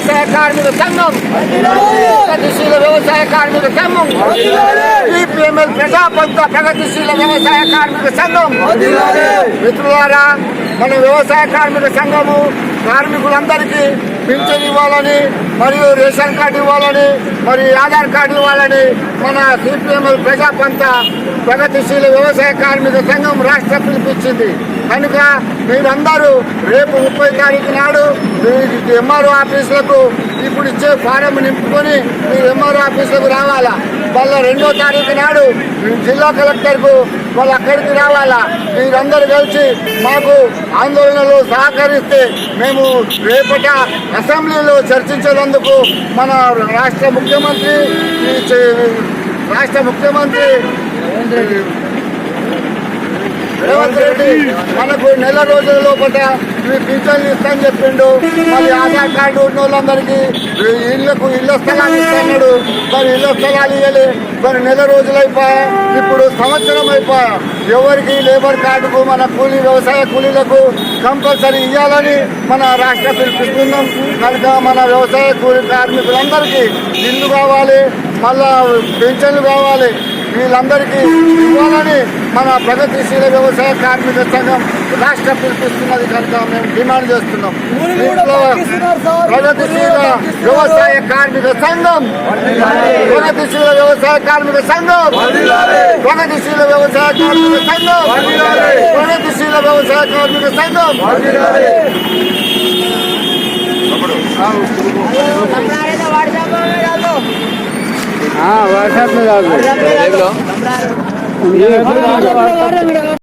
వ్యవసాయ కార్మిక సంఘం ప్రగతిశీల వ్యవసాయ కార్మిక సంఘం సిపిఎంఎల్ ప్రజాపంత ప్రగతిశీల వ్యవసాయ కార్మిక సంఘం. మిత్రులారా మన వ్యవసాయ కార్మిక సంఘము కార్మికులందరికీ పింఛన్ ఇవ్వాలని మరియు రేషన్ కార్డు ఇవ్వాలని మరియు ఆధార్ కార్డు ఇవ్వాలని మన సిపిఎంఎల్ ప్రజాపంత ప్రగతిశీల వ్యవసాయ కార్మిక సంఘం రాష్ట్ర పిలిపించింది. కనుక మీరందరూ రేపు ముప్పై తారీఖు నాడు ఎంఆర్ఓ ఆఫీసులకు ఇప్పుడు ఇచ్చే ఫారం నింపుకొని మీరు ఎంఆర్ఓ ఆఫీసులకు రావాలా? వాళ్ళ రెండో తారీఖు నాడు జిల్లా కలెక్టర్కు వాళ్ళు అక్కడికి రావాలా? మీరందరూ కలిసి మాకు ఆందోళనలో సహకరిస్తే మేము రేపట అసెంబ్లీలో చర్చించేందుకు మన రాష్ట్ర ముఖ్యమంత్రి ఈ రాష్ట్ర ముఖ్యమంత్రి రేవంత్ రెడ్డి మనకు నెల రోజుల లోపల పింఛన్లు ఇస్తాను చెప్పిండు. మళ్ళీ ఆధార్ కార్డు ఉన్న వాళ్ళందరికీ ఇళ్ళకు ఇళ్ళ స్థలాలు ఇస్తున్నాడు మరి ఇళ్ళ స్థలాలు ఇవ్వలే మరి నెల రోజులు అయిపోయా ఇప్పుడు సంవత్సరం అయిపోయా ఎవరికి లేబర్ కార్డుకు మన కూలీ వ్యవసాయ కూలీలకు కంపల్సరీ ఇవ్వాలని మన రాష్ట్ర పిలిపిస్తున్నాం కనుక మన వ్యవసాయ కూలీ కార్మికులందరికీ ఇల్లు కావాలి. మళ్ళా పెన్షన్లు కావాలి. వీళ్ళందరికీ ఇవ్వాలని మన ప్రగతిశీల వ్యవసాయ కార్మిక సంఘం రాష్ట్ర పిలిపిస్తున్నది కనుక మేము డిమాండ్ చేస్తున్నాం. దీంట్లో ప్రగతిశీల వ్యవసాయ కార్మిక సంఘం. ప్రగతిశీల వ్యవసాయ కార్మిక సంఘం. ప్రగతిశీల వ్యవసాయ కార్మిక సంఘం. ప్రగతిశీల వ్యవసాయ కార్మిక సంఘం. వాట్సాప్ లో కాదు